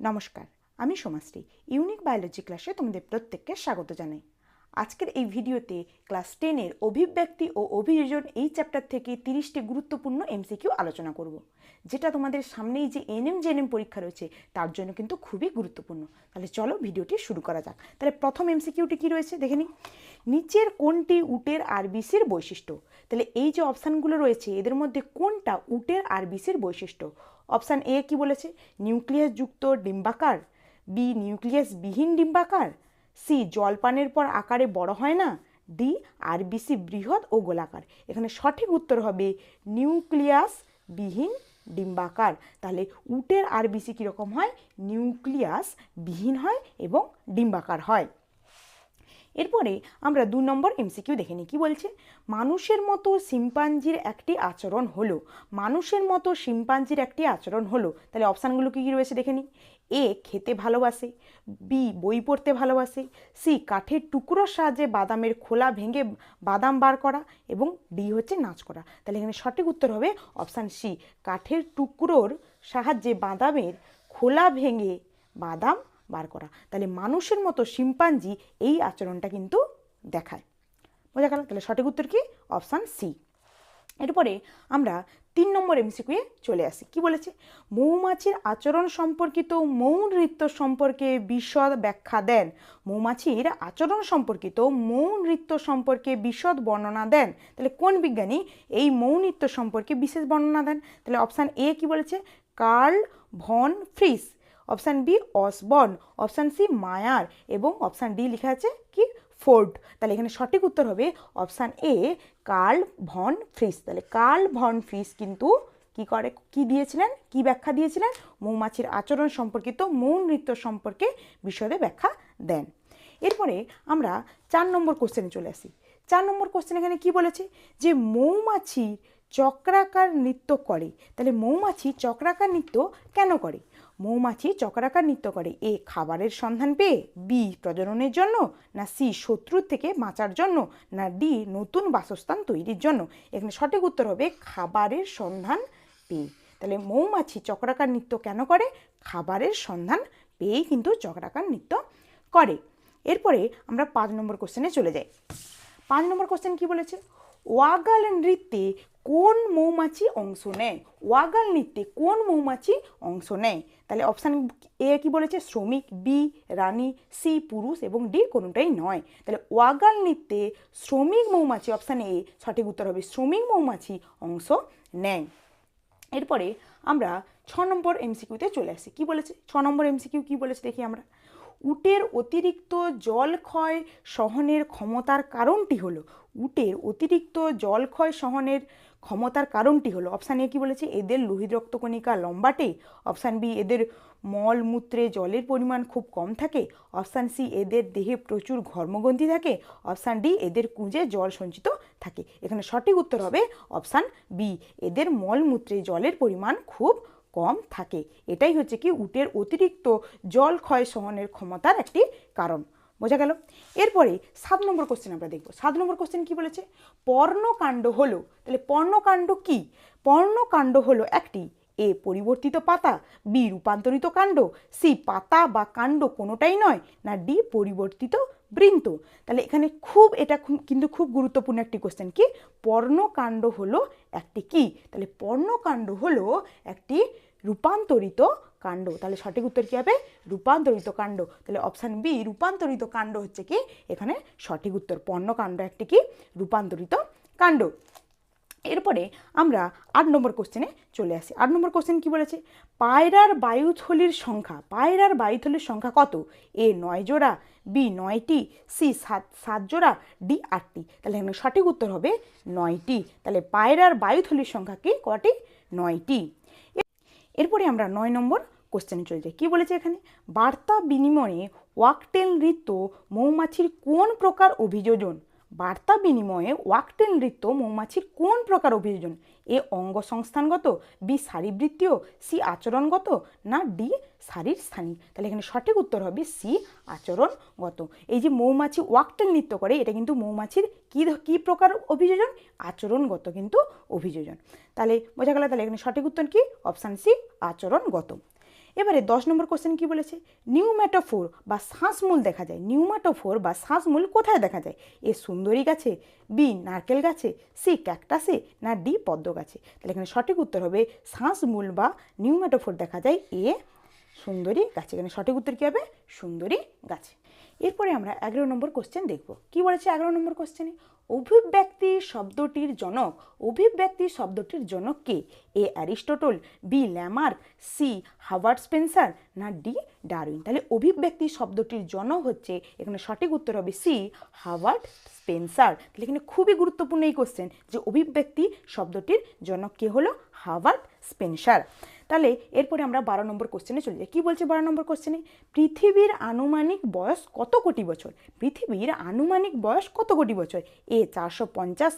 নমস্কার, আমি Somashree, unique biology ক্লাসে তোমাদের প্রত্যেককে স্বাগত জানাই। আজকের এই ভিডিওতে ক্লাস টেনের অভিব্যক্তি ও অভিযোজন এই চ্যাপ্টার থেকে তিরিশটি গুরুত্বপূর্ণ এমসিকিউ আলোচনা করব, যেটা তোমাদের সামনেই যে এনএম জেএনএম পরীক্ষা রয়েছে, তার জন্য কিন্তু খুবই গুরুত্বপূর্ণ। তাহলে চলো ভিডিওটি শুরু করা যাক। তাহলে প্রথম এমসিকিউটি কী রয়েছে? দেখে নিই। নিচের কোনটি উটের আরবিসির বৈশিষ্ট্য? তাহলে এই যে অপশানগুলো রয়েছে, এদের মধ্যে কোনটা উটের আর আরবিসির বৈশিষ্ট্য? অপশান এ কি বলেছে? নিউক্লিয়াস যুক্ত ডিম্বাকার। বি, নিউক্লিয়াস বিহীন ডিম্বাকার। সি, জলপানের পর আকারে বড় হয় না। ডি আরবিসি বৃহৎ ও গোলাকার। এখানে সঠিক উত্তর হবে নিউক্লিয়াস বিহীন ডিম্বাকার। তাহলে উটের আরবিসি কীরকম হয়? নিউক্লিয়াস বিহীন হয় এবং ডিম্বাকার হয়। এরপরে আমরা দু নম্বর এমসিকিউ দেখে নিই। কী বলছে? মানুষের মতো শিম্পাঞ্জির একটি আচরণ হলো। মানুষের মতো শিম্পাঞ্জির একটি আচরণ হলো। তাহলে অপশানগুলো কী কী রয়েছে দেখে নিই। এ, খেতে ভালোবাসে। বি বই পড়তে ভালোবাসে। সি কাঠের টুকরোর সাহায্যে বাদামের খোলা ভেঙে বাদাম বার করা এবং ডি হচ্ছে নাচ করা। তাহলে এখানে সঠিক উত্তর হবে অপশান সি কাঠের টুকরোর সাহায্যে বাদামের খোলা ভেঙে বাদাম বার করা। তাহলে মানুষের মতো শিম্পাঞ্জি এই আচরণটা কিন্তু দেখায়। বোঝা গেল? তাহলে সঠিক উত্তর কি? অপশান সি এরপরে আমরা তিন নম্বর এমসিকিউয়ে চলে আসি। কি বলেছে? মৌমাছির আচরণ সম্পর্কিত মৌন নৃত্য সম্পর্কে বিশদ ব্যাখ্যা দেন। মৌমাছির আচরণ সম্পর্কিত মৌ নৃত্য সম্পর্কে বিশদ বর্ণনা দেন। তাহলে কোন বিজ্ঞানী এই মৌ নৃত্য সম্পর্কে বিশেষ বর্ণনা দেন? তাহলে অপশান এ কি বলেছে? Karl von Frisch. Option B, Osborn, option C, Mayr এবং অপশান ডি লেখা আছে কি, ফোর্ড। তাহলে এখানে সঠিক উত্তর হবে option A, Karl von Frisch. তাহলে কার্ল ভন ফ্রিস কিন্তু কি করে, কি দিয়েছিলেন, কি ব্যাখ্যা দিয়েছিলেন? মৌমাছির আচরণ সম্পর্কিত মৌ নৃত্য সম্পর্কে বিশদে ব্যাখ্যা দেন। এরপরে আমরা চার নম্বর কোশ্চেনে চলে আসি। চার নম্বর কোশ্চেন এখানে কি বলেছে? যে মৌমাছি চক্রাকার নৃত্য করে। তাহলে মৌমাছি চক্রাকার নৃত্য কেন করে? মৌমাছি চক্রাকার নৃত্য করে। এ খাবারের সন্ধান পেয়ে বি প্রজননের জন্য না সি শত্রুর থেকে বাঁচার জন্য না ডি নতুন বাসস্থান তৈরির জন্য? এখানে সঠিক উত্তর হবে খাবারের সন্ধান পেয়ে তাহলে মৌমাছি চক্রাকার নৃত্য কেন করে? খাবারের সন্ধান পেয়েই কিন্তু চক্রাকার নৃত্য করে। এরপরে আমরা পাঁচ নম্বর কোশ্চেনে চলে যাই। পাঁচ নম্বর কোশ্চেন কি বলেছে? ওয়াগাল নৃত্যে কোন মৌমাছি অংশ নেয়? ওয়াগাল নৃত্যে কোন মৌমাছি অংশ নেয়? তাহলে অপশান এ কি বলেছে? শ্রমিক বি রানী সি পুরুষ এবং ডি কোনোটাই নয়। তাহলে ওয়াগাল নৃত্যে শ্রমিক মৌমাছি অপশান এ সঠিক উত্তর হবে শ্রমিক মৌমাছি অংশ নেয়। এরপরে আমরা ছ নম্বর এমসিকিউতে চলে আসি। কি বলেছে? ছ নম্বর এমসিকিউ কি বলেছে দেখি আমরা? উটের অতিরিক্ত জল ক্ষয় সহনের ক্ষমতার কারণটি হলো, উটের অতিরিক্ত জল ক্ষয় সহনের ক্ষমতার কারণটি হলো অপশান এ কি বলেছে? এদের লোহিত রক্তকণিকা লম্বাটে। অপশান বি এদের মল মূত্রে জলের পরিমাণ খুব কম থাকে। অপশান সি এদের দেহে প্রচুর ঘর্মগ্রন্থি থাকে। অপশান ডি এদের কুঁজে জল সঞ্চিত থাকে। এখানে সঠিক উত্তর হবে অপশান বি এদের মলমূত্রে জলের পরিমাণ খুব কম থাকে। এটাই হচ্ছে কি উটের অতিরিক্ত জল ক্ষয় সহনের ক্ষমতার একটি কারণ। বোঝা গেল? এরপরে সাত নম্বর কোশ্চেন আমরা দেখব। সাত নম্বর কোশ্চেন কি বলেছে? পর্ণকাণ্ড হলো, তাহলে পর্ণকাণ্ড কি? পর্ণকাণ্ড হলো একটি এ পরিবর্তিত পাতা, বি রূপান্তরিত কাণ্ড সি পাতা বা কাণ্ড কোনোটাই নয়, না ডি পরিবর্তিত বৃন্ত। তাহলে এখানে খুব, এটা কিন্তু খুব গুরুত্বপূর্ণ একটি কোশ্চেন কি? পর্ণকাণ্ড হলো একটি কি? তাহলে পর্ণকাণ্ড হলো একটি রূপান্তরিত কাণ্ড। তাহলে সঠিক উত্তর কী হবে? রূপান্তরিত কাণ্ড। তাহলে অপশান বি রূপান্তরিত কাণ্ড হচ্ছে কি? এখানে সঠিক উত্তর পর্ণকাণ্ড একটি কি? রূপান্তরিত কাণ্ড। এরপরে আমরা আট নম্বর কোশ্চেনে চলে আসি। আট নম্বর কোশ্চেন কি বলেছে? পায়রার বায়ুথলির সংখ্যা। পায়রার বায়ুথলির সংখ্যা কত? এ নয় জোড়া, বি নয়টি, সি সাত সাত জোড়া, ডি আটটি। তাহলে এখানে সঠিক উত্তর হবে নয়টি। তাহলে পায়রার বায়ুথলির সংখ্যা কি? কটি? নয়টি। এরপরে আমরা নয় নম্বর কোশ্চেনে চলে যাই। কী বলেছে এখানে? বার্তা বিনিময়ে ওয়াকটেল নৃত্য মৌমাছির কোন প্রকার অভিযোজন? বার্তা বিনিময়ে ওয়াকটেল নৃত্য মৌমাছির কোন প্রকার অভিযোজন? এ অঙ্গ সংস্থানগত, বি শারীরবৃত্তীয় সি আচরণগত, না ডি শারীর স্থানিক তাহলে এখানে সঠিক উত্তর হবে সি আচরণগত। এই যে মৌমাছি ওয়াকটেল নৃত্য করে, এটা কিন্তু মৌমাছির কী কী প্রকার অভিযোজন? আচরণগত কিন্তু অভিযোজন। তাহলে বোঝা গেল, তাহলে এখানে সঠিক উত্তর কি? অপশান সি আচরণগত। এবারে দশ নম্বর কোশ্চেন কি বলেছে? নিউম্যাটোফোর বা শ্বাসমূল দেখা যায়। নিউম্যাটোফোর বা শ্বাসমূল কোথায় দেখা যায়? এ সুন্দরী গাছে, বি নারকেল গাছে, সি ক্যাকটাসে না ডি পদ্ম গাছে। তাহলে এখানে সঠিক উত্তর হবে শ্বাসমূল বা নিউম্যাটোফোর দেখা যায় এ সুন্দরী গাছে। এখানে সঠিক উত্তর কী হবে? সুন্দরী গাছে। এরপরে আমরা এগারো নম্বর কোশ্চেন দেখব। কি বলেছে এগারো নম্বর কোশ্চেনে অভিব্যক্তি শব্দটির জনক। অভিব্যক্তি শব্দটির জনক কে? A Aristotle, B Lamarck C Howard Spencer, না ডি ডারউইন? তাহলে অভিব্যক্তি শব্দটির জনক হচ্ছে, এখানে সঠিক উত্তর হবে সি হাওয়ার্ড স্পেন্সার। তাহলে এখানে খুবই গুরুত্বপূর্ণ এই কোশ্চেন যে অভিব্যক্তি শব্দটির জনক কে হলো? Howard Spencer. তাহলে এরপরে আমরা বারো নম্বর কোশ্চেনে চলে যাই। কী বলছে বারো নম্বর কোশ্চেনে পৃথিবীর আনুমানিক বয়স কত কোটি বছর? পৃথিবীর আনুমানিক বয়স কত কোটি বছর? এ চারশো পঞ্চাশ,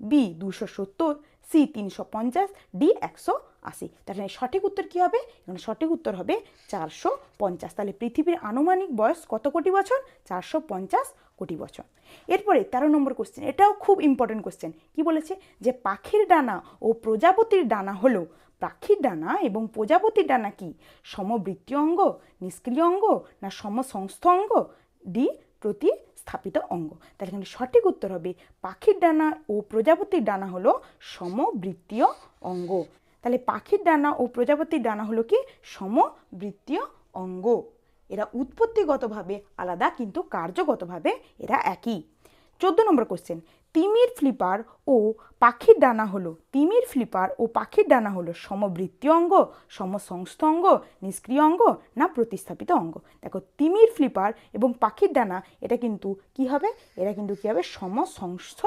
বি দুশো সত্তর, সি তিনশো পঞ্চাশ, ডি একশো আশি। তাহলে সঠিক উত্তর কী হবে? এখানে সঠিক উত্তর হবে চারশো পঞ্চাশ। তাহলে পৃথিবীর আনুমানিক বয়স কত কোটি বছর? চারশো পঞ্চাশ কোটি বছর। এরপরে তেরো নম্বর কোশ্চেন এটাও খুব ইম্পর্টেন্ট কোশ্চেন কি বলেছে? যে পাখির ডানা ও প্রজাপতির ডানা হলো পাখির ডানা এবং প্রজাপতির ডানা কি? সমবৃত্তীয় অঙ্গ, নিষ্ক্রিয় অঙ্গ না সমসংস্থ অঙ্গ? ডি, প্রতিস্থাপিত অঙ্গ। তাহলে এখানে সঠিক উত্তর হবে, পাখির ডানা ও প্রজাপতির ডানা হলো সমবৃত্তীয় অঙ্গ। তাহলে পাখির ডানা ও প্রজাপতির ডানা হলো কি? সমবৃত্তীয় অঙ্গ। এরা উৎপত্তিগতভাবে আলাদা কিন্তু কার্যগতভাবে এরা একই। চোদ্দ নম্বর কোশ্চেন তিমির ফ্লিপার ও পাখির ডানা হলো, তিমির ফ্লিপার ও পাখির ডানা হলো সমবৃত্তীয় অঙ্গ, সমসংস্থ অঙ্গ, নিষ্ক্রিয় অঙ্গ না প্রতিস্থাপিত অঙ্গ। দেখো, তিমির ফ্লিপার এবং পাখির ডানা, এটা কিন্তু কি হবে? এরা কিন্তু কী হবে? সমসংস্থ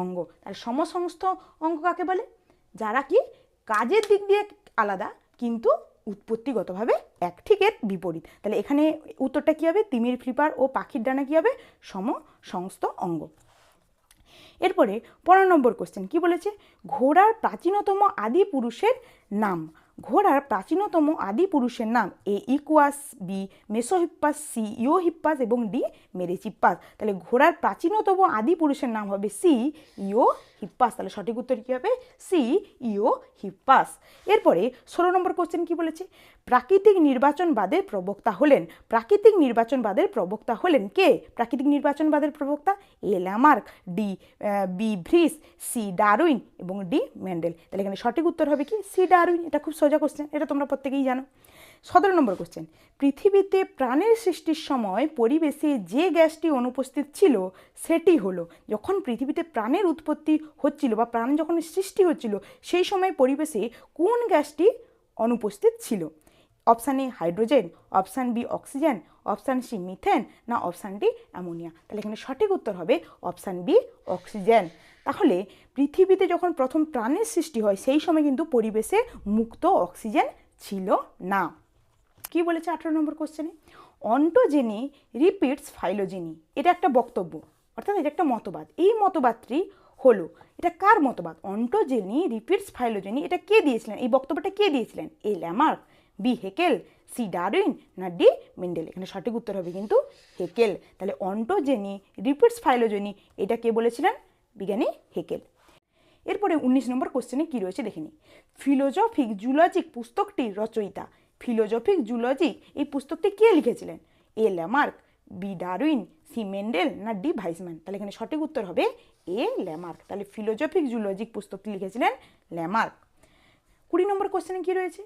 অঙ্গ। আর সমসংস্থ অঙ্গ কাকে বলে? যারা কি কাজের দিক দিয়ে আলাদা, কিন্তু উৎপত্তিগতভাবে এক, ঠিক এর বিপরীত। তাহলে এখানে উত্তরটা কী হবে? তিমির ফ্লিপার ও পাখির ডানা কী হবে? সম সংস্থ অঙ্গ। এরপরে পনেরো নম্বর কোশ্চেন কি বলেছে? ঘোড়ার প্রাচীনতম আদি পুরুষের নাম। ঘোড়ার প্রাচীনতম আদি পুরুষের নাম A Equus B Mesohippus C Eohippus এবং ডি মেরেচিপ্পাস তাহলে ঘোড়ার প্রাচীনতম আদি পুরুষের নাম হবে সি ইও হিপ্পাস তাহলে সঠিক উত্তর কী হবে? সি ইও হিপ্পাস এরপরে ষোলো নম্বর কোশ্চেন কি বলেছে? প্রাকৃতিক নির্বাচনবাদের প্রবক্তা হলেন। প্রাকৃতিক নির্বাচনবাদের প্রবক্তা হলেন কে? প্রাকৃতিক নির্বাচনবাদের প্রবক্তা? A Lamarck D B Vries C Darwin এবং ডি ম্যান্ডেল তাহলে এখানে সঠিক উত্তর হবে কি? C Darwin. এটা খুব সোজা কোশ্চেন এটা তোমরা প্রত্যেকেই জানো। সতেরো নম্বর কোশ্চেন পৃথিবীতে প্রাণের সৃষ্টির সময় পরিবেশে যে গ্যাসটি অনুপস্থিত ছিল, সেটি হলো, যখন পৃথিবীতে প্রাণের উৎপত্তি হচ্ছিল বা প্রাণ যখন সৃষ্টি হচ্ছিল, সেই সময় পরিবেশে কোন গ্যাসটি অনুপস্থিত ছিল? Option A hydrogen option B oxygen option C methane না অপশান ডি অ্যামোনিয়া তাহলে এখানে সঠিক উত্তর হবে অপশান বি অক্সিজেন তাহলে পৃথিবীতে যখন প্রথম প্রাণের সৃষ্টি হয়, সেই সময় কিন্তু পরিবেশে মুক্ত অক্সিজেন ছিল না। কি বলেছে আঠেরো নম্বর কোশ্চেনে অন্টোজেনি রিপিটস ফাইলোজেনি এটা একটা বক্তব্য, অর্থাৎ এটা একটা মতবাদ। এই মতবাদটি হলো, এটা কার মতবাদ? অন্টোজেনি রিপিটস ফাইলোজেনি এটা কে দিয়েছিলেন? এই বক্তব্যটা কে দিয়েছিলেন? A Lamarck, B Haeckel, C Darwin, না ডি মেন্ডেল। এখানে সঠিক উত্তর হবে কিন্তু হেকেল। তাহলে অন্টোজেনি রিপিটস ফাইলোজেনি এটা কে বলেছিলেন? বিজ্ঞানী হেকেল। এরপরে উনিশ নম্বর কোশ্চেনে কী রয়েছে দেখে ফিলোজফিক জুলজিক পুস্তকটির রচয়িতা ফিলোজফিক, জুলজি এই পুস্তকটি কে লিখেছিলেন? A Lamarck, B Darwin, C Mendel না ডি ভাইসম্যান? তাহলে এখানে সঠিক উত্তর হবে এ ল্যামার্ক। তাহলে ফিলোজফিক জুলজিক পুস্তকটি লিখেছিলেন ল্যামার্ক। কুড়ি নম্বর কোশ্চেনে কী রয়েছে?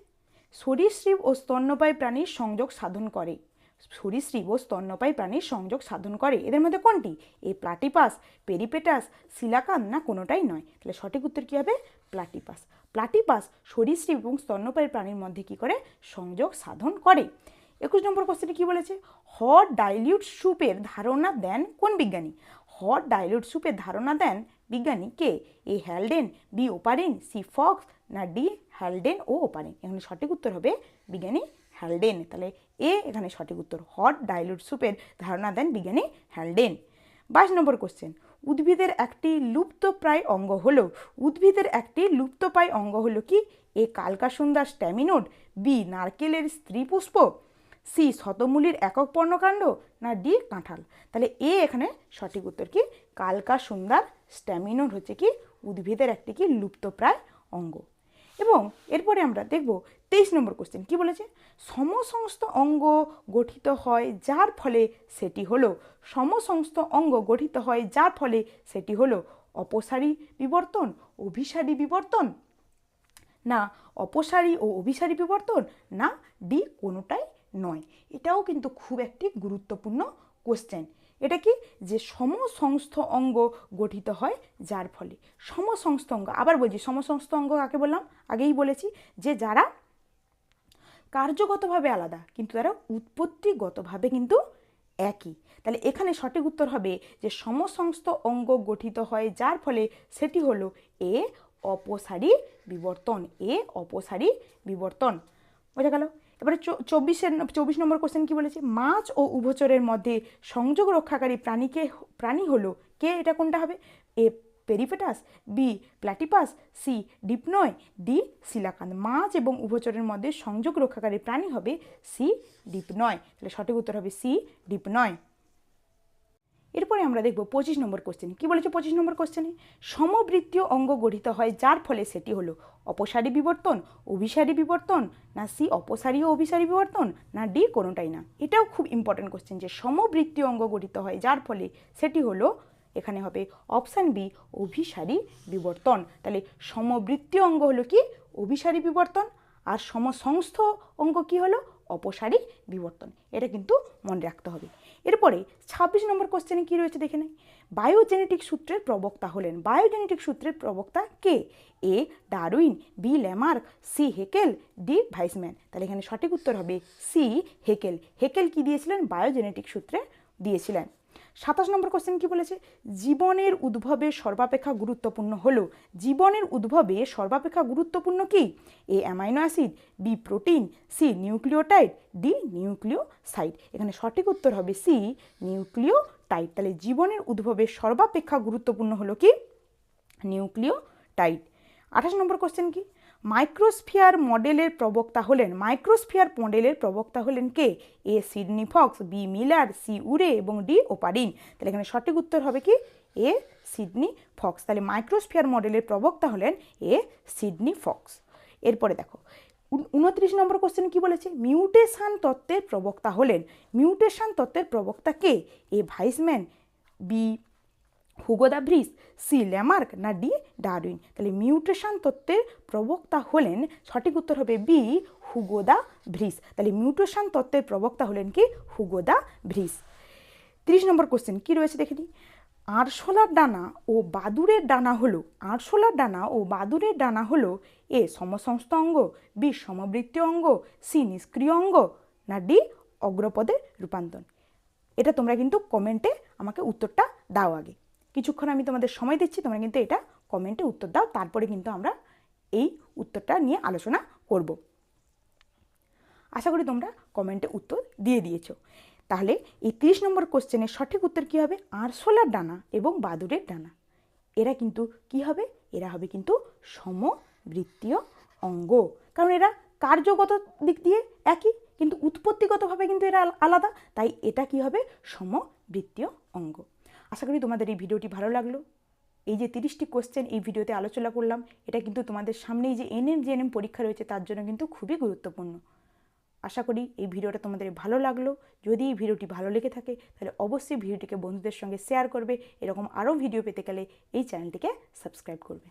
সরীসৃপ ও স্তন্যপায়ী প্রাণীর সংযোগ সাধন করে। সরীসৃপ ও স্তন্যপায়ী প্রাণীর সংযোগ সাধন করে। এদের মধ্যে কোনটি? এ প্লাটিপাস, পেরিপেটাস, সিলাকান না কোনোটাই নয়? তাহলে সঠিক উত্তর কী হবে? প্লাটিপাস। প্লাটিপাস সরীসৃপ এবং স্তন্যপায়ী প্রাণীর মধ্যে কী করে? সংযোগ সাধন করে। একুশ নম্বর কোশ্চেনে কী বলেছে? হট ডাইলিউট স্যুপের ধারণা দেন কোন বিজ্ঞানী? হট ডাইলিউট স্যুপের ধারণা দেন বিজ্ঞানী কে? A Haldane, B Oparin, C Fox, না ডি হ্যালডেন ও ওপারিন? এখানে সঠিক উত্তর হবে বিজ্ঞানী হ্যালডেন। তাহলে এ এখানে সঠিক উত্তর হট ডাইলুট সুপের ধারণা দেন বিজ্ঞানী হ্যালডেন বাইশ নম্বর কোশ্চেন উদ্ভিদের একটি লুপ্তপ্রায় অঙ্গ হলো, উদ্ভিদের একটি লুপ্তপ্রায় অঙ্গ হলো কি? এ কালকাসুন্দর স্ট্যামিনোড বি নারকেলের স্ত্রী পুষ্প সি শতমূলির একক পর্ণকাণ্ড, না ডি কাঁঠাল? তাহলে এ এখানে সঠিক উত্তর কি? কালকা সুন্দর স্ট্যামিনোড হচ্ছে কি? উদ্ভিদের একটি কি? লুপ্তপ্রায় অঙ্গ। এবং এরপরে আমরা দেখব তেইশ নম্বর কোশ্চেন কি বলেছে? সমসমস্ত অঙ্গ গঠিত হয় যার ফলে সেটি হলো। সমসমস্ত অঙ্গ গঠিত হয় যার ফলে সেটি হলো। অপসারী বিবর্তন, অভিসারী বিবর্তন? না, অপসারী ও অভিসারী বিবর্তন? না, ডি কোনোটাই নয়। এটাও কিন্তু খুব একটি গুরুত্বপূর্ণ কোশ্চেন এটা কি? যে সমসংস্থ অঙ্গ গঠিত হয় যার ফলে। সমসংস্থ অঙ্গ, আবার বলছি, সমসংস্থ অঙ্গ কাকে বললাম? আগেই বলেছি যে যারা কার্যগতভাবে আলাদা, কিন্তু তারা উৎপত্তিগতভাবে কিন্তু একই। তাহলে এখানে সঠিক উত্তর হবে যে সমসংস্থ অঙ্গ গঠিত হয়, যার ফলে সেটি হলো এ অপসারী বিবর্তন, এ অপসারী বিবর্তন। বোঝা গেল? এবারে চব্বিশের চব্বিশ নম্বর কোশ্চেন কি বলেছে? মাছ ও উভচরের মধ্যে সংযোগ রক্ষাকারী প্রাণীকে প্রাণী হলো কে? এটা কোনটা হবে? A Peripatus, B platypus C Dipnoi, D coelacanth মাছ এবং উভচরের মধ্যে সংযোগ রক্ষাকারী প্রাণী হবে সি ডিপনয়। তাহলে সঠিক উত্তর হবে সি ডিপনয়। এরপরে আমরা দেখব পঁচিশ নম্বর কোশ্চেন কি বলেছে পঁচিশ নম্বর কোশ্চেনে সমবৃত্তীয় অঙ্গ গঠিত হয় যার ফলে সেটি হলো অপসারী বিবর্তন, অভিসারী বিবর্তন, না সি অপসারী ও অভিসারী বিবর্তন, না ডি কোনোটাই না। এটাও খুব ইম্পর্টেন্ট কোশ্চেন যে সমবৃত্তীয় অঙ্গ গঠিত হয় যার ফলে সেটি হলো এখানে হবে অপশান বি অভিসারী বিবর্তন। তাহলে সমবৃত্তীয় অঙ্গ হলো কি? অভিসারী বিবর্তন। আর সমসংস্থ অঙ্গ কি হলো? অপসারী বিবর্তন। এটা কিন্তু মনে রাখতে হবে। এরপরে ছাব্বিশ নম্বর কোশ্চেনে কী রয়েছে দেখে নেই? বায়োজেনেটিক সূত্রের প্রবক্তা হলেন। বায়োজেনেটিক সূত্রের প্রবক্তা কে? A, Darwin, B, Lamarck, C, Haeckel, D, Weismann. তাহলে এখানে সঠিক উত্তর হবে সি, হেকেল। হেকেল কি দিয়েছিলেন? বায়োজেনেটিক সূত্রে দিয়েছিলেন। সাতাশ নম্বর কোশ্চেন কি বলেছে? জীবনের উদ্ভবে সর্বাপেক্ষা গুরুত্বপূর্ণ হলো। জীবনের উদ্ভবে সর্বাপেক্ষা গুরুত্বপূর্ণ কি? A amino acid, B protein, C nucleotide, D nucleoside. এখানে সঠিক উত্তর হবে সি নিউক্লিওটাইড। তাহলে জীবনের উদ্ভবে সর্বাপেক্ষা গুরুত্বপূর্ণ হলো কি? নিউক্লিওটাইড। আঠাশ নম্বর কোশ্চেন কি? মাইক্রোস্ফিয়ার মডেলের প্রবক্তা হলেন মাইক্রোস্ফিয়ার মডেলের প্রবক্তা হলেন কে? A Sidney Fox B Miller C Urey এবং ডি ওপারিন তাহলে এখানে সঠিক উত্তর হবে কি? এ সিডনি ফক্স তাহলে মাইক্রোস্ফিয়ার মডেলের প্রবক্তা হলেন এ সিডনি ফক্স এরপরে দেখো উনত্রিশ নম্বর কোশ্চেন কি বলেছে? মিউটেশান তত্ত্বের প্রবক্তা হলেন। মিউটেশান তত্ত্বের প্রবক্তা কে? A Weismann B Hugo de Vries C Lamarck না ডি ডারউইন তাহলে মিউটেশন তত্ত্বের প্রবক্তা হলেন, সঠিক উত্তর হবে বি হুগোদা ভ্রিস তাহলে মিউটেশন তত্ত্বের প্রবক্তা হলেন কি? হুগোদা ভ্রিস তিরিশ নম্বর কোশ্চেন কী রয়েছে দেখে নিই। আরশোলার ডানা ও বাদুরের ডানা হলো, আরশোলার ডানা ও বাদুরের ডানা হলো এ সমসংস্থ অঙ্গ বি সমবৃত্তীয় অঙ্গ সি নিষ্ক্রিয় অঙ্গ, না ডি অগ্রপদের রূপান্তর। এটা তোমরা কিন্তু কমেন্টে আমাকে উত্তরটা দাও আগে। কিছুক্ষণ আমি তোমাদের সময় দিচ্ছি, তোমরা কিন্তু এটা কমেন্টে উত্তর দাও, তারপরে কিন্তু আমরা এই উত্তরটা নিয়ে আলোচনা করব। আশা করি তোমরা কমেন্টে উত্তর দিয়ে দিয়েছ। তাহলে এই তিরিশ নম্বর কোশ্চেনের সঠিক উত্তর কী হবে? আরশোলার ডানা এবং বাদুরের ডানা। এরা কিন্তু কি হবে? এরা হবে কিন্তু সমবৃত্তীয় অঙ্গ। কারণ এরা কার্যগত দিক দিয়ে একই, কিন্তু উৎপত্তিগতভাবে কিন্তু এরা আলাদা, তাই এটা কি হবে? সমবৃত্তীয় অঙ্গ। আশা করি তোমাদের এই ভিডিওটি ভালো লাগল। এই যে তিরিশটি কোশ্চেন এই ভিডিওতে আলোচনা করলাম, এটা কিন্তু তোমাদের সামনেই যে এনএম জেএনএম পরীক্ষা রয়েছে, তার জন্য কিন্তু খুবই গুরুত্বপূর্ণ। আশা করি এই ভিডিওটা তোমাদের ভালো লাগল। যদি এই ভিডিওটি ভালো লেগে থাকে, তাহলে অবশ্যই ভিডিওটিকে বন্ধুদের সঙ্গে শেয়ার করবে। এরকম আরও ভিডিও পেতে গেলে এই চ্যানেলটিকে সাবস্ক্রাইব করবে।